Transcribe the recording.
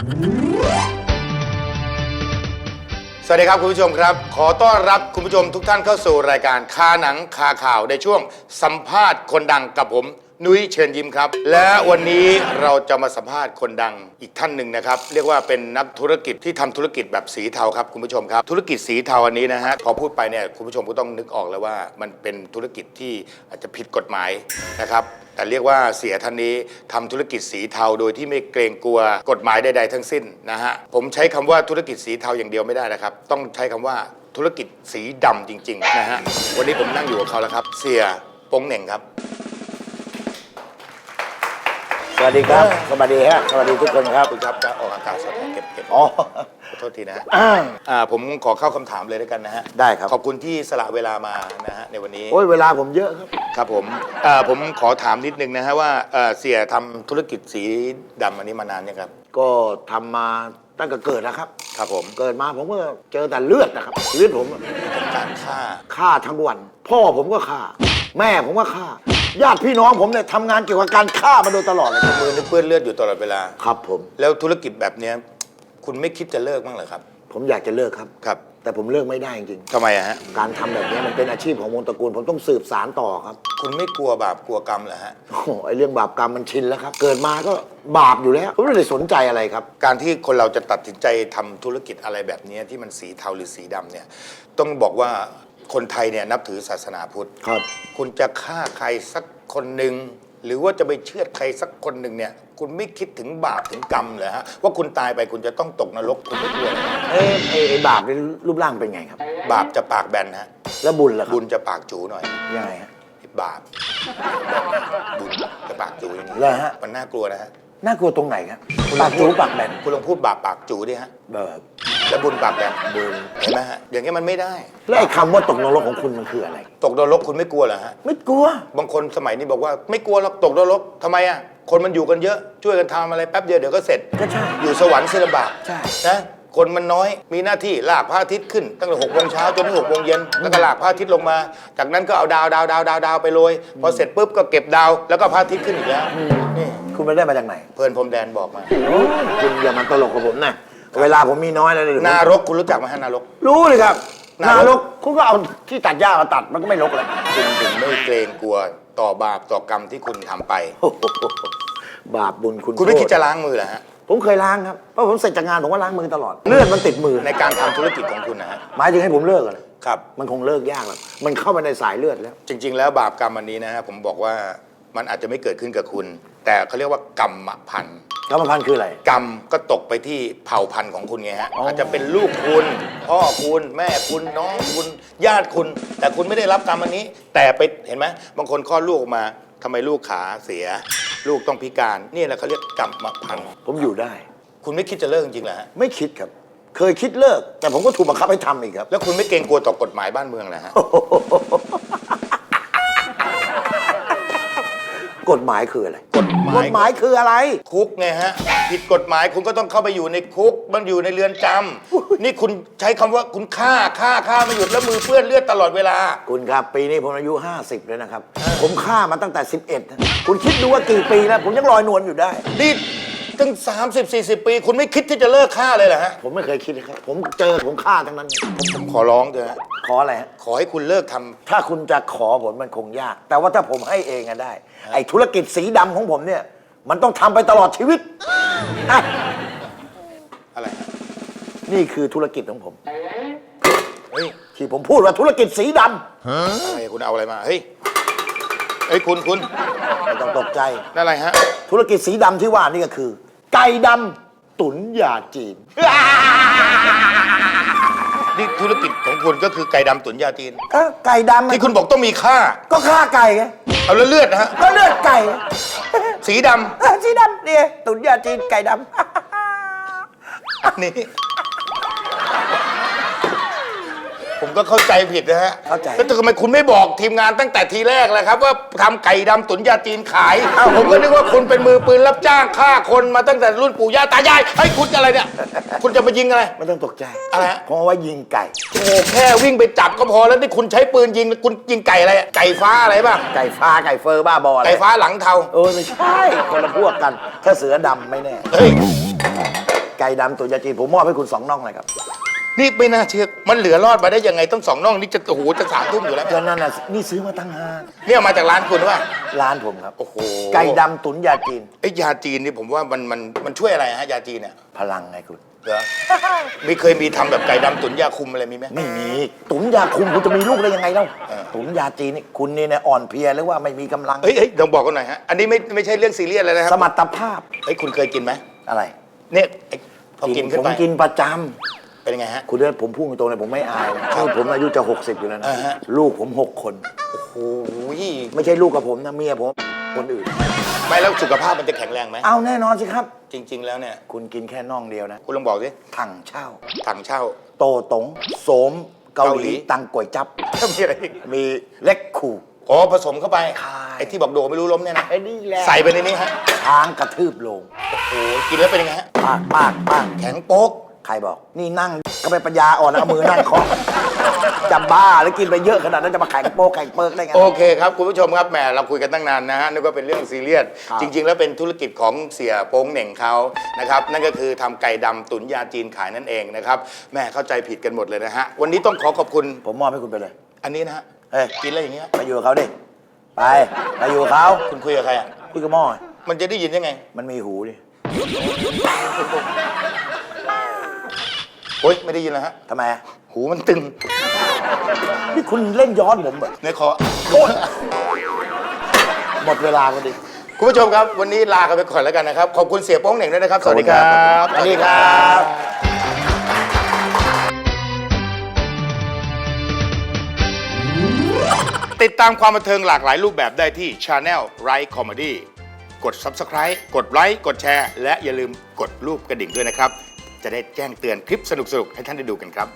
สวัสดีครับคุณผู้ชมครับ ขอต้อนรับคุณผู้ชมทุกท่านเข้าสู่รายการคาหนังคาข่าวในช่วงสัมภาษณ์คนดังกับผม นุ้ยเชิญยิ้มครับ และวันนี้เราจะมาสัมภาษณ์คนดังอีกท่านหนึ่งนะครับ เรียกว่าเป็นนักธุรกิจที่ทำธุรกิจแบบสีเทาครับคุณผู้ชมครับ ธุรกิจสีเทาอันนี้นะฮะพอพูดไปเนี่ยคุณผู้ชมก็ต้องนึกออกแล้วว่า มันเป็นธุรกิจที่อาจจะผิดกฎหมายนะครับ แต่เรียกว่าเสียท่านนี้ทำธุรกิจสีเทาโดยที่ไม่เกรงกลัวกฎหมายใดๆทั้งสิ้นนะฮะผมใช้คำว่าธุรกิจสีเทาอย่างเดียวไม่ได้นะครับ ต้องใช้คำว่าธุรกิจสีดำจริงๆนะฮะวันนี้ผมนั่งอยู่กับเขาแล้วครับ เสียโป้งเหน่งครับ สวัสดีครับ สวัสดีฮะ สวัสดีทุกคนครับ คุณครับจะออกอากาศสดเก็บเก็บอ๋อ ขอโทษทีนะฮะอ้าวอ่าผมขอเข้าคำถามเลยแล้วกันนะฮะได้ครับ ขอบคุณที่สละเวลามานะฮะในวันนี้ โอ้ยเวลาผมเยอะครับ ครับผมเอ่อผมขอถามนิดนึงนะฮะว่าเอ่อเสียทำธุรกิจสีดำอันนี้มานานยังครับ ก็ทำมาตั้งแต่เกิดนะครับ ครับผมเกิดมาผมก็เจอแต่เลือดนะครับเลือดผมอะการฆ่าฆ่าทั้งวัน พ่อผมก็ฆ่า แม่ผมก็ฆ่า ญาติพี่น้องผมเนี่ยทำงานเกี่ยวกับการฆ่ามาโดยตลอดเลยครับมือนี่เปื้อนเลือดอยู่ตลอดเวลา ครับผม แล้วธุรกิจแบบเนี้ยคุณไม่คิดจะเลิกบ้างเหรอครับ ผมอยากจะเลิกครับ ครับแต่ผมเลิกไม่ได้จริงทำไมอะฮะ ๆการทำแบบนี้มันเป็นอาชีพของวงตระกูล ผมต้องสืบสารต่อครับ คุณไม่กลัวบาปกลัวกรรมเหรอฮะ โอ้โหไอ้เรื่องบาปกรรมมันชินแล้วครับ เกิดมาก็บาปอยู่แล้วผมไม่ได้สนใจอะไรครับ การที่คนเราจะตัดสินใจทำธุรกิจอะไรแบบเนี้ยที่มันสีเทาหรือสีดำเนี่ย ต้องบอกว่า คนไทยเนี่ยนับถือศาสนาพุทธ ครับ คุณจะฆ่าใครสักคนหนึ่งหรือว่าจะไปเชือดใครสักคนหนึ่งเนี่ย คุณไม่คิดถึงบาปถึงกรรมเหรอฮะว่าคุณตายไปคุณจะต้องตกนรกคุณไม่กลัวเหรอเอ้ไอ้ไอ้บาปนี่รูปร่างเป็นไงครับ บาปจะปากแบนฮะแล้วบุญล่ะครับบุญจะปากจูหน่อย ยังไงฮะ บาปบุญจะปากจูอย่างนี้เหรอฮะ มันน่ากลัวนะฮะน่ากลัวตรงไหนครับปากจูปากแบนคุณลองพูดบาปปากจูดิฮะ แบบ แล้วบุญปากแบนบุญเห็นไหมฮะอย่างนี้มันไม่ได้ แล้วไอ้คำว่าตกนรกของคุณมันคืออะไร ตกนรกคุณไม่กลัวเหรอฮะ ไม่กลัว บางคนสมัยนี้บอกว่าไม่กลัวหรอกตกนรกทำไมอะ คนมันอยู่กันเยอะ ช่วยกันทำอะไรแป๊บเดียวเดี๋ยวก็เสร็จ ก็ใช่ อยู่สวรรค์เสลำบากใช่ นะคนมันน้อยมีหน้าที่ลากพระอาทิตย์ขึ้น ตั้งแต่หกโมงเช้าจนถึงหกโมงเย็นแล้วก็ลากพระอาทิตย์ลงมา จากนั้นก็เอาดาวดาวดาวดาวดาวไปโรยพอเสร็จปุ๊บก็เก็บดาว แล้วก็พระอาทิตย์ขึ้นอีกแล้วนี่คุณไปได้มาจากไหน เพื่อนผมแดนบอกมาโอ้ยคุณอย่ามาตลกกับผมนะ เวลาผมมีน้อยแล้วเลยนารกคุณรู้จักไหมฮะนรก รู้เลยครับ นารกนารกคุณก็เอาที่ตัดหญ้ามาตัดมันก็ไม่รกเลยคุณถึงไม่เกรงกลัวต่อบาปต่อกรรมที่คุณทำไป โอ้โหบาปบุญคุณคุณไม่โทษคิดจะล้างมือเหรอฮะ ผมเคยล้างครับเพราะผมเสร็จจากงานผมก็ล้างมือตลอดเลือดมันติดมือ ในการทำธุรกิจของคุณนะฮะ หมายถึงให้ผมเลิกอะครับ มันคงเลิกยากแล้วมันเข้าไปในสายเลือดแล้ว จริง ๆ แล้วบาปกรรมอันนี้นะฮะผมบอกว่ามันอาจจะไม่เกิดขึ้นกับคุณ แต่เขาเรียกว่ากรรมพันธุ์ กรรมพันธุ์คืออะไร กรรมก็ตกไปที่เผ่าพันธุ์ของคุณไงฮะอ๋อออาจจะเป็นลูกคุณ พ่อคุณแม่คุณน้องคุณญาติคุณ แต่คุณไม่ได้รับกรรมอันนี้ แต่ไปเห็นไหมบางคนคลอดลูกออกมาทำไมลูกขาเสีย ลูกต้องพิการนี่แหละเขาเรียกกรรมพันธุ์ผมอยู่ได้ คุณไม่คิดจะเลิกจริงๆเหรอฮะไม่คิดครับ เคยคิดเลิก แต่ผมก็ถูกบังคับให้ทำอีกครับ แล้วคุณไม่เกรงกลัวต่อกฎหมายบ้านเมืองเหรอฮะ กฎหมายคืออะไร กฎหมาย กฎหมายคืออะไร คุกไงฮะ ผิดกฎหมายคุณก็ต้องเข้าไปอยู่ในคุกมันอยู่ในเรือนจำนี่คุณใช้คำว่าคุณฆ่าฆ่าฆ่าไม่หยุดแล้วมือเปื้อนเลือดตลอดเวลา คุณครับ ปีนี้ผมอายุ 50 แล้วนะครับ ผมฆ่ามาตั้งแต่ 11นะคุณคิดดูว่ากี่ปีแล้ว ผมยังลอยนวลอยู่ได้ นี่ ตั้ง 30 40 ปี คุณไม่คิดที่จะเลิกฆ่าเลยเหรอฮะ ผมไม่เคยคิดเลยครับ ผมเจอผมฆ่าทั้งนั้น ผมขอร้องเถอะฮะขออะไรฮะ ขอให้คุณเลิกทำ ถ้าคุณจะขอผมมันคงยาก แต่ว่าถ้าผมให้เองอะได้ ไอ้ธุรกิจสีดำของผมเนี่ย มันต้องทำไปตลอดชีวิตอะอะไรฮะนี่คือธุรกิจของผม เฮ้ยที่ผมพูดว่าธุรกิจสีดำอะไรคุณเอาอะไรมา เฮ้ย เฮ้ย คุณคุณไม่ต้องตกใจ นั่นอะไรฮะ ธุรกิจสีดำที่ว่านี่ก็คือ ไก่ดำตุ๋นยาจีน นี่ธุรกิจของคุณก็คือไก่ดำตุ๋นยาจีน ก็ไก่ดำที่คุณบอกต้องมีค่า ก็ฆ่าไก่ไงเอาแล้วเลือดนะฮะ ก็เลือดไก่ สีดำเออสีดำเนี่ยตุ๋นยาจีนไก่ดอันนี้ ผมก็เข้าใจผิดนะฮะำเข้าใจ แล้วทำไมคุณไม่บอกทีมงานตั้งแต่ทีแรกเลยครับ ว่าทำไก่ดำตุ๋นยาจีนขายผมก็นึกว่าคุณเป็นมือปืนรับจ้างฆ่าคนมาตั้งแต่รุ่นปู่ย่าตายายเฮ้ยคุณอะไรเนี่ย คุณจะมายิงอะไร ไม่ต้องตกใจอะไรฮะ ผมเอาไว้ยิงไก่ โอ้โหแค่วิ่งไปจับก็พอแล้วนี่คุณใช้ปืนยิงคุณยิงไก่อะไรอะไก่ฟ้าอะไรบ้างไก่ฟ้าไก่เฟอร์บ้าบออะไรไก่ฟ้าหลังเทาเออไม่ใช่คนละพวกกัน ถ้าเสือดำไม่แน่ เฮ้ยไก่ดำตุ๋นยาจีนผมมอบให้คุณสองน่องเลยครับ นี่ไม่น่าเชื่อ มันเหลือรอดมาได้ยังไงต้องสองน่องนี่จะโอ้โหจะสามทุ่มอยู่แล้ว ก็นั่นน่ะนี่ซื้อมาตั้งห้าเนี่ยเอามาจากร้านคุณว่า ร้านผมครับ โอ้โห ไก่ดำตุ๋นยาจีน ไอ้ยาจีนนี่ผมว่ามันมันมันช่วยอะไรฮะยาจีนเนี่ยพลังไงคุณ เหรอ มีเคยมีทำแบบไก่ดำตุ๋นยาคุมอะไรมีไหม ไม่มีตุ๋นยาคุมคุณจะมีลูกได้ยังไงเล่าเออ ตุ๋นยาจีนนี่คุณนี่นะอ่อนเพลียหรือว่าไม่มีกำลัง เฮ้ยเฮ้ยลองบอกกันหน่อยฮะ อันนี้ไม่ไม่ใช่เรื่องซีเรียสเลยนะคสรับมรรถภาพเฮ้ยคุณเคยกินไหมอะไรเนี่ยไอ้พอกินขึ้นผมไปกินประจ เป็นยังไงฮะำคุณเลือผมพูดตรงๆเลยผมไม่อายนะคือผมอายุจะ 60 อยู่แล้วนะ อ่าฮะ ลูกผมหกคน โอ้โหไม่ใช่ลูกกับผมนะเมียผมคนอื่น ไม่แล้วสุขภาพมันจะแข็งแรงไหมเอาแน่นอนสิครับ จริง ๆ แล้วเนี่ย คุณกินแค่น่องเดียวนะ คุณลองบอกสิถังเช่า ถังเช่า โตตงโสม เกาหเกาหลีลี ตังก๋วยจับมีอะไรอีกมีเล็กขู่ อ๋อผสมเข้าไป ใช่ ไอ้ที่บอกโดไม่รู้ล้มเนี่ยนะ ไอ้นี่แหละใส่ไปในนี้ฮะช้างกระทืบลงโอ้โหกินแล้วเป็นยังไงฮะ ปากปากปากแข็งโป๊กใค รบอกนี่นั่งก็ไปปัญญาอ่อนแล้วเอามือนั่งเคาะจะบ้าแล้วกินไปเยอะขนาดนั้นจะมาแข่งโป๊กแข่งเปิกได้ไง โอเคครับ คุณผู้ชมครับแหมเราคุยกันตั้งนานนะฮะนึกว่าเป็นเรื่องซีเรียสครับ จริง ๆ แล้วเป็นธุรกิจของเสียโป้งเหน่งเขานะครับนั่นก็คือทำไก่ดำตุ๋นยาจีนขายนั่นเองนะครับแหม่เข้าใจผิดกันหมดเลยนะฮะวันนี้ต้องขอขอบคุณผมมอบให้คุณไปเลย อันนี้นะฮะเฮ้ยกินแล้วอย่างเงี้ยไปอยู่กับเขาดิไปไปอยู่กับเขาคุณคุยกับใครอะคุยกับหม้อมันจะได้ยินยังไง มันมีหูดิ โอ๊ยไม่ได้ยินแล้วฮะ ทำไมอะหูมันตึงนี่คุณเล่นย้อนผมเหรอในคอหมดเวลาพอดี คุณผู้ชมครับ วันนี้ลากันไปก่อนแล้วกันนะครับ ขอบคุณเสียโป้งเหน่งด้วยนะครับ สวัสดีครัขอบคุณครับสวัสดีครับติดตามความบันเทิงหลากหลายรูปแบบได้ที่ Channel Right Comedy กด Subscribe กดไลค์กดแชร์ และอย่าลืมกดรูปกระดิ่งด้วยนะครับ จะได้แจ้งเตือนคลิปสนุกๆ ให้ท่านได้ดูกันครับ